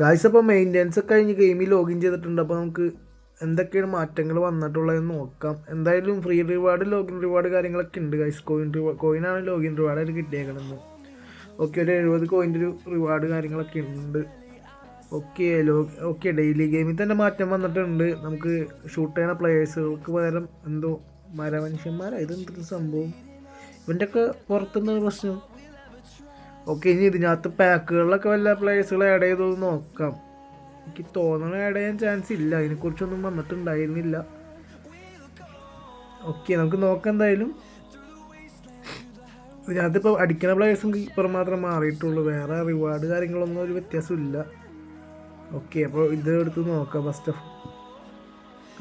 Guys അപ്പോൾ maintenance ഒക്കെ കഴിഞ്ഞ് ഗെയിമിൽ ലോഗിൻ ചെയ്തിട്ടുണ്ട്. അപ്പോൾ നമുക്ക് എന്തൊക്കെയാണ് മാറ്റങ്ങൾ വന്നിട്ടുള്ളതെന്ന് നോക്കാം. എന്തായാലും ഫ്രീ റിവാർഡ് ലോഗിൻ റിവാർഡ് കാര്യങ്ങളൊക്കെ ഉണ്ട് ഗൈസ് കോയിൻ റിവാർഡ് കോയിനാണ് ലോഗിൻ റിവാർഡ് അതിൽ കിട്ടിയേക്കണത്. ഓക്കെ ഒരു എഴുപത് കോയിന്റെ ഒരു റിവാർഡ് കാര്യങ്ങളൊക്കെ ഉണ്ട്. ഓക്കെ ലോ ഓക്കെ ഡെയിലി ഗെയിമിൽ തന്നെ മാറ്റം വന്നിട്ടുണ്ട്. നമുക്ക് ഷൂട്ട് ചെയ്യുന്ന പ്ലേയേഴ്സുകൾക്ക് പകരം എന്തോ മരമനുഷ്യന്മാരായത് ഇതെന്തൊരു സംഭവം? ഇവന്റെയൊക്കെ പുറത്തുനിന്ന് പ്രശ്നം. ഓക്കെ ഇനി ഇതിനകത്ത് പാക്കുകളിലൊക്കെ വല്ല പ്ലേയേഴ്സുകൾ ആഡ് ചെയ്തു നോക്കാം. എനിക്ക് തോന്നണ ആഡ് ചെയ്യാൻ ചാൻസ് ഇല്ല. അതിനെക്കുറിച്ചൊന്നും വന്നിട്ടുണ്ടായിരുന്നില്ല. ഓക്കെ നമുക്ക് നോക്കാം എന്തായാലും. ഇതിനകത്തിപ്പോൾ അടിക്കുന്ന പ്ലേയേഴ്സും കീപ്പർ മാത്രം മാറിയിട്ടുള്ളൂ. വേറെ റിവാർഡ് കാര്യങ്ങളൊന്നും ഒരു വ്യത്യാസമില്ല ഓക്കെ അപ്പോൾ ഇത് എടുത്ത് നോക്കാം ഫസ്റ്റ് ഓഫ്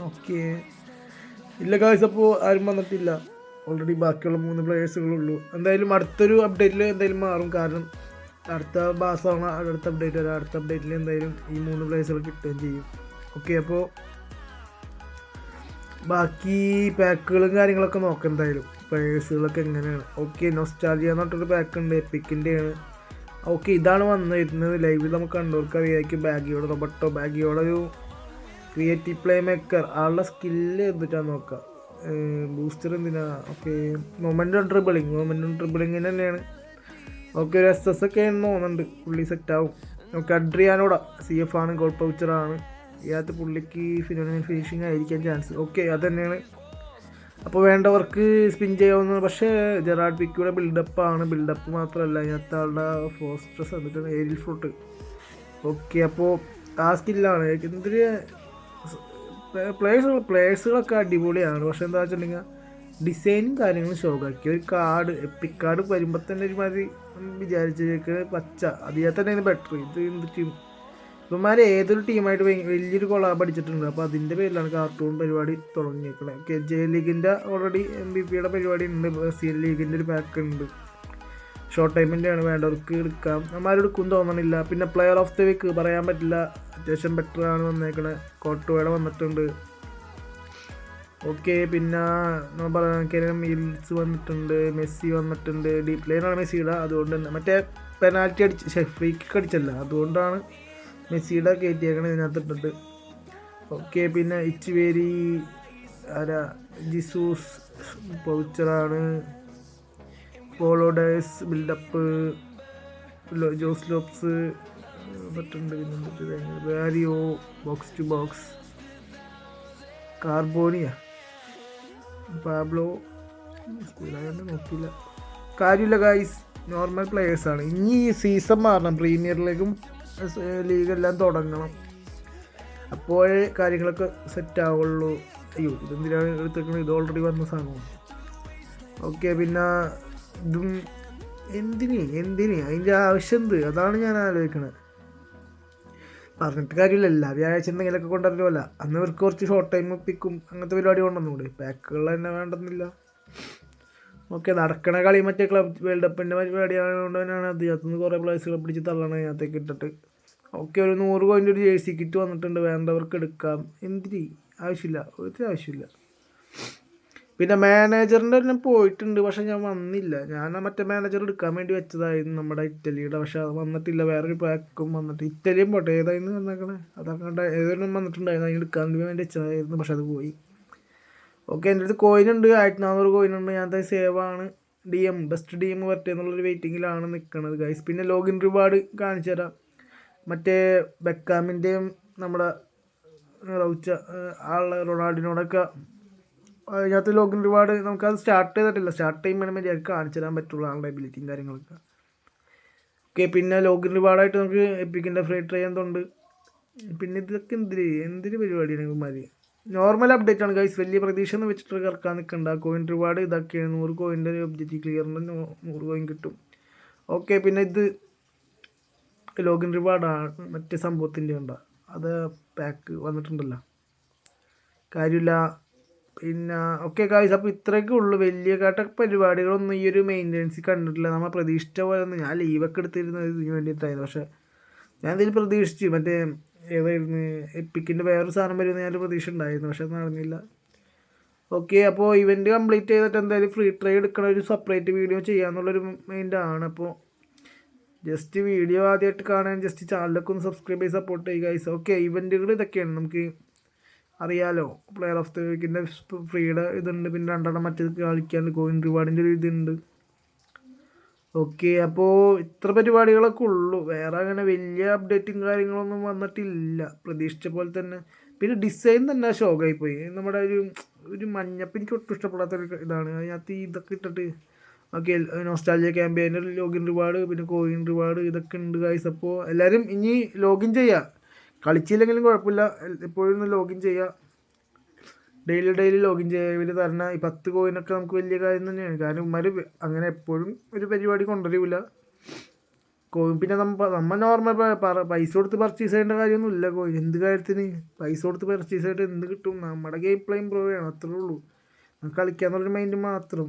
ഓക്കെ. ഇല്ല കാഴ്ച അപ്പോൾ ആരും വന്നിട്ടില്ല. ഓൾറെഡി ബാക്കിയുള്ള മൂന്ന് പ്ലേയേഴ്സുകളുള്ളൂ എന്തായാലും അടുത്തൊരു അപ്ഡേറ്റിൽ എന്തായാലും മാറും. കാരണം അടുത്ത ബാസാണ് അടുത്ത അപ്ഡേറ്റ് വരാം അടുത്ത അപ്ഡേറ്റിൽ എന്തായാലും ഈ മൂന്ന് പ്ലേയേഴ്സുകൾ കിട്ടുകയും ചെയ്യും. ഓക്കെ അപ്പോൾ ബാക്കി പാക്കുകളും കാര്യങ്ങളൊക്കെ നോക്കാം എന്തായാലും. പ്ലേയേഴ്സുകളൊക്കെ എങ്ങനെയാണ്? ഓക്കെ നൊസ്റ്റാലിയ എന്ന് പറഞ്ഞിട്ടൊരു പാക്ക് ഉണ്ട് എപ്പിക്കിന്റെയാണ് ഓക്കെ ഇതാണ് വന്നിരുന്നത്. ലൈവിൽ നമുക്ക് കണ്ടവർക്ക് അറിയാമായിരിക്കും ബാഗിയോടെ റോബർട്ടോ ബാഗിയോടെ ഒരു ക്രിയേറ്റീവ് പ്ലേ മേക്കർ ആളുടെ സ്കില്ല് എന്തിട്ടാണ് നോക്കാം. ബൂസ്റ്റർ എന്തിനാ? Okay momentum dribbling momentum dribbling തന്നെയാണ്. ഓക്കെ ഒരു എസ് എസ് ഒക്കെ തോന്നുന്നുണ്ട്. പുള്ളി സെറ്റാവും ഓക്കെ അഡ്രിയാനോട. സി എഫ് ആണ് ഗോൾ പൗച്ചറാണ് ഇതിനകത്ത് പുള്ളിക്ക് ഫിനോമിനൽ ഫിനിഷിംഗ് ആയിരിക്കാൻ ചാൻസ് ഓക്കെ അത് തന്നെയാണ്. അപ്പോൾ വേണ്ടവർക്ക് സ്പിൻ ചെയ്യാവുന്ന പക്ഷേ ജെറാഡ് പിക്കിയുടെ ബിൽഡപ്പാണ് ബിൽഡപ്പ് മാത്രമല്ല ഇതിനകത്ത് ആളുടെ ഫോസ്റ്റസ് എന്നിട്ട് ഏരിയൽ ഫ്രൂട്ട് ഓക്കെ അപ്പോൾ ആ സ്കില്ലാണ് എന്തൊരു പ്ലേയേഴ്സുകൾ പ്ലേയേഴ്സുകളൊക്കെ അടിപൊളിയാണ്. പക്ഷെ എന്താ വെച്ചിട്ടുണ്ടെങ്കിൽ ഡിസൈനും കാര്യങ്ങളും ഷോക്കാക്കി ഒരു കാർഡ് എപ്പിക് കാർഡ് വരുമ്പോൾ തന്നെ ഒരുമാതിരി വിചാരിച്ചേക്ക് പച്ച. അതിൽ ഇത് ബെറ്റർ ഇത് എന്ത് ടീം ഇവന്മാർ ഏതൊരു ടീമായിട്ട് വലിയൊരു കൊളാബ് അടിച്ചിട്ടുണ്ട്. അപ്പോൾ അതിന്റെ പേരിലാണ് കാർട്ടൂൺ പരിപാടി തുടങ്ങിയേക്കണത് കെ ജെ ലീഗിന്റെ ഓൾറെഡി എം ബി പിയുടെ പരിപാടി ഉണ്ട്. സി എൽ ലീഗിന്റെ ഒരു പാക്ക് ഉണ്ട്. ഷോർട്ട് ടൈമിന്റെ ആണ് വേണ്ടവർക്ക് എടുക്കാം. നമ്മാരും എടുക്കും തോന്നണില്ല. പിന്നെ പ്ലെയർ ഓഫ് ദി വീക്ക് പറയാൻ പറ്റില്ല. അത്യാവശ്യം ബെറ്റർ ആണ് വന്നേക്കണത് കോട്ടുവേടെ വന്നിട്ടുണ്ട്. ഓക്കെ പിന്നെ നമ്മൾ പറയാൻ മിൽസ് വന്നിട്ടുണ്ട്. മെസ്സി വന്നിട്ടുണ്ട്. ഡീപ് ലൈനാണ് മെസ്സിയുടെ. അതുകൊണ്ട് തന്നെ. മറ്റേ പെനാൽറ്റി അടിച്ച് ഫ്രീ കിക്ക് അടിച്ചല്ല. അതുകൊണ്ടാണ് മെസ്സിയുടെ കയറ്റിയേക്കണത് ഇതിനകത്ത് ഇട്ടിട്ട് ഓക്കെ പിന്നെ ഇച്ചുവേരി ആരാ? ജിസൂസ് പൗച്ചറാണ്. പോളോഡേഴ്സ് ബിൽഡപ്പ് ജോസ് ലോപ്സ് മറ്റുണ്ട് പിന്നെ വാരിയോ ബോക്സ് ടു ബോക്സ് കാർബോണിയ പാബ്ലോ സ്കൂളായതുകൊണ്ട് നോക്കിയില്ല. കാര്യമില്ല ഗായ്സ് നോർമൽ പ്ലേയേഴ്സാണ് ഇനി സീസൺ മാറണം. പ്രീമിയറിലേക്കും ലീഗെല്ലാം തുടങ്ങണം. അപ്പോഴേ കാര്യങ്ങളൊക്കെ സെറ്റ് ആവുള്ളൂ. അയ്യോ ഇതെന്തിനാണ് എടുത്തേക്കുന്നത് ഇത് ഓൾറെഡി വന്ന സാധനമാണ്. ഓക്കെ പിന്നെ ഇതും എന്തിന് എന്തിന്? അതിന്റെ ആവശ്യം എന്ത്? അതാണ് ഞാൻ ആലോചിക്കുന്നത് പറഞ്ഞിട്ട് കാര്യമില്ല. എല്ലാ വ്യാഴാഴ്ച എന്തെങ്കിലുമൊക്കെ കൊണ്ടുവരുമല്ല അന്ന് ഇവർക്ക് കുറച്ച് ഷോർട്ട് ടൈം ഒപ്പിക്കും. അങ്ങനത്തെ പരിപാടി കൊണ്ടുവന്നുകൂടി? പാക്കുകൾ തന്നെ വേണ്ടെന്നില്ല. ഓക്കെ നടക്കണ കളി മറ്റേ ക്ലബ് വേൾഡ് കപ്പിന്റെ പരിപാടി ആയതുകൊണ്ട് തന്നെയാണ് അത്. അതിനകത്തുനിന്ന് കുറേ പ്ലേസുകൾ പിടിച്ച് തള്ളണം അതിനകത്തേക്ക് ഇട്ടിട്ട്. ഓക്കെ ഒരു നൂറ് കോയിന്റെ ഒരു ജേഴ്സി കിറ്റ് വന്നിട്ടുണ്ട്. വേണ്ടവർക്ക് എടുക്കാം. എന്തിരി ആവശ്യമില്ല. ഒരു ആവശ്യമില്ല. പിന്നെ മാനേജറിന്റെ തന്നെ പോയിട്ടുണ്ട് പക്ഷെ ഞാൻ വന്നില്ല. ഞാൻ മറ്റേ മാനേജർ എടുക്കാൻ വേണ്ടി വെച്ചതായിരുന്നു നമ്മുടെ ഇറ്റലിയുടെ പക്ഷെ അത് വന്നിട്ടില്ല. വേറൊരു പാക്കും വന്നിട്ട് ഇറ്റലിയും പോട്ടെ. ഏതായിരുന്നു വന്നേക്കണേ? അതങ്ങോട്ട് ഏതൊന്നും വന്നിട്ടുണ്ടായിരുന്നു. അതിന് എടുക്കാൻ വേണ്ടി വെച്ചതായിരുന്നു പക്ഷെ അത് പോയി. ഓക്കെ എന്റെ അടുത്ത് കോയിനുണ്ട് ആയിരത്തി നാനൂറ് കോയിനുണ്ട് ഞാൻ സേവ് ആണ്. D M best D M വരട്ടെ എന്നുള്ളൊരു വെയിറ്റിങ്ങിലാണ് നിൽക്കുന്നത് ഗൈസ് പിന്നെ ലോഗിൻ റിവാർഡ് കാണിച്ചു തരാം. മറ്റേ ബെക്കാമിന്റെയും നമ്മുടെ റൗച്ച ആളുടെ റൊണാൾഡിനോടൊക്കെ അതിനകത്ത് ലോഗിൻ റിവാർഡ് നമുക്കത് സ്റ്റാർട്ട് ചെയ്തിട്ടില്ല. സ്റ്റാർട്ട് ചെയ്യുമ്പോൾ വേണമെങ്കിൽ അത് കാണിച്ചു തരാൻ പറ്റുള്ളൂ ആളുടെ എബിലിറ്റിയും കാര്യങ്ങളൊക്കെ. ഓക്കെ പിന്നെ ലോഗിൻ റിവാർഡായിട്ട് നമുക്ക് എപ്പിക്കിന്റെ ഫ്രീ ട്രൈ എന്തുണ്ട്? പിന്നെ ഇതൊക്കെ എന്തിന് എന്തിന് പരിപാടിയാണ് ഇവന്മാര്? നോർമൽ അപ്ഡേറ്റ് ആണ് ഗൈസ് വലിയ പ്രതീക്ഷ എന്ന് വെച്ചിട്ട് കറക്കാൻ നിൽക്കണ്ട കോയിൻ റിവാർഡ് ഇതൊക്കെയാണ്. നൂറ് കോയിന്റെ ഒരു ക്ലിയർ ക്ലിയറിന്റെ നൂറ് കോയിൻ കിട്ടും. ഓക്കെ പിന്നെ ഇത് ലോഗിൻ റിവാർഡാണ് മറ്റേ സംഭവത്തിന്റെ ഉണ്ടോ അത് പാക്ക് വന്നിട്ടുണ്ടല്ലോ. കാര്യമില്ല. പിന്നെ ഓക്കെ കായ്സ് അപ്പോൾ ഇത്രയൊക്കെ ഉള്ളൂ. വലിയ കാട്ട പരിപാടികളൊന്നും ഈ ഒരു മെയിന്റനൻസിൽ കണ്ടിട്ടില്ല. നമ്മൾ പ്രതീക്ഷിച്ച പോലെ ഒന്നും ഞാൻ ലീവൊക്കെ എടുത്തിരുന്നത് ഇതിന് വേണ്ടിയിട്ടായിരുന്നു. പക്ഷേ ഞാൻ ഇതിൽ പ്രതീക്ഷിച്ചു. മറ്റേ ഏതായിരുന്നു? എപ്പിക്കിന്റെ വേറൊരു സാധനം വരുമെന്ന് ഞാൻ പ്രതീക്ഷ ഉണ്ടായിരുന്നു പക്ഷെ അത് നടന്നില്ല. ഓക്കെ അപ്പോൾ ഇവന്റ് കംപ്ലീറ്റ് ചെയ്തിട്ട് എന്തായാലും ഫ്രീ ട്രൈ എടുക്കണ ഒരു സെപ്പറേറ്റ് വീഡിയോ ചെയ്യാന്നുള്ളൊരു മൈൻഡാണ് അപ്പോൾ ജസ്റ്റ് വീഡിയോ ആദ്യമായിട്ട് കാണാൻ ജസ്റ്റ് ചാനലൊക്കെ ഒന്ന് സബ്സ്ക്രൈബ് ചെയ്ത് സപ്പോർട്ട് ചെയ്യുക ഗൈസ് ഓക്കെ ഇവന്റുകൾ ഇതൊക്കെയാണ്. നമുക്ക് അറിയാലോ. പ്ലെയർ ഓഫ് ദി വീക്കിന്റെ ഫ്രീയുടെ ഇതുണ്ട്. പിന്നെ രണ്ടെണ്ണം മറ്റേത് കളിക്കാണ്ട് കോയിൻ റിവാർഡിന്റെ ഒരു ഇതുണ്ട്. ഓക്കെ അപ്പോൾ ഇത്ര പരിപാടികളൊക്കെ ഉള്ളൂ. വേറെ അങ്ങനെ വലിയ അപ്ഡേറ്റും കാര്യങ്ങളൊന്നും വന്നിട്ടില്ല. പ്രതീക്ഷിച്ച പോലെ തന്നെ. പിന്നെ ഡിസൈൻ തന്നെ ഷോക്കായി പോയി നമ്മുടെ ഒരു ഒരു മഞ്ഞപ്പ് എനിക്ക് ഒട്ടും ഇഷ്ടപ്പെടാത്ത ഒരു ഇതാണ്. അതിനകത്ത് ഇതൊക്കെ ഇട്ടിട്ട് ഓക്കെ നോസ്റ്റാലിയ ക്യാമ്പയിന്റെ ലോഗിൻ റിവാർഡ് പിന്നെ കോയിൻ റിവാർഡ് ഇതൊക്കെ ഉണ്ട് ഗൈസ് അപ്പോൾ എല്ലാവരും ഇനി ലോഗിൻ ചെയ്യുക കളിച്ചില്ലെങ്കിലും കുഴപ്പമില്ല. എപ്പോഴും ലോഗിൻ ചെയ്യുക ഡെയിലി ഡെയിലി ലോഗിൻ ചെയ്യുക ഇവർ തരണ. ഈ പത്ത് കോയിനൊക്കെ നമുക്ക് വലിയ കാര്യം തന്നെയാണ്. കാരണം ഉമ്മര് അങ്ങനെ എപ്പോഴും ഒരു പരിപാടി കൊണ്ടുവരില്ല കോയിൻ പിന്നെ നമ്മ നമ്മൾ നോർമൽ പൈസ കൊടുത്ത് പർച്ചേസ് ചെയ്യേണ്ട കാര്യമൊന്നും ഇല്ല കോയിൻ എന്ത് കാര്യത്തിന്? പൈസ കൊടുത്ത് പർച്ചേസ് ചെയ്തിട്ട് എന്ത് കിട്ടും? നമ്മുടെ ഗെയിം പ്ലേ ഇമ്പ്രൂവ് ചെയ്യണം. അത്രേ ഉള്ളൂ. കളിക്കാന്നുള്ളൊരു മൈൻഡ് മാത്രം.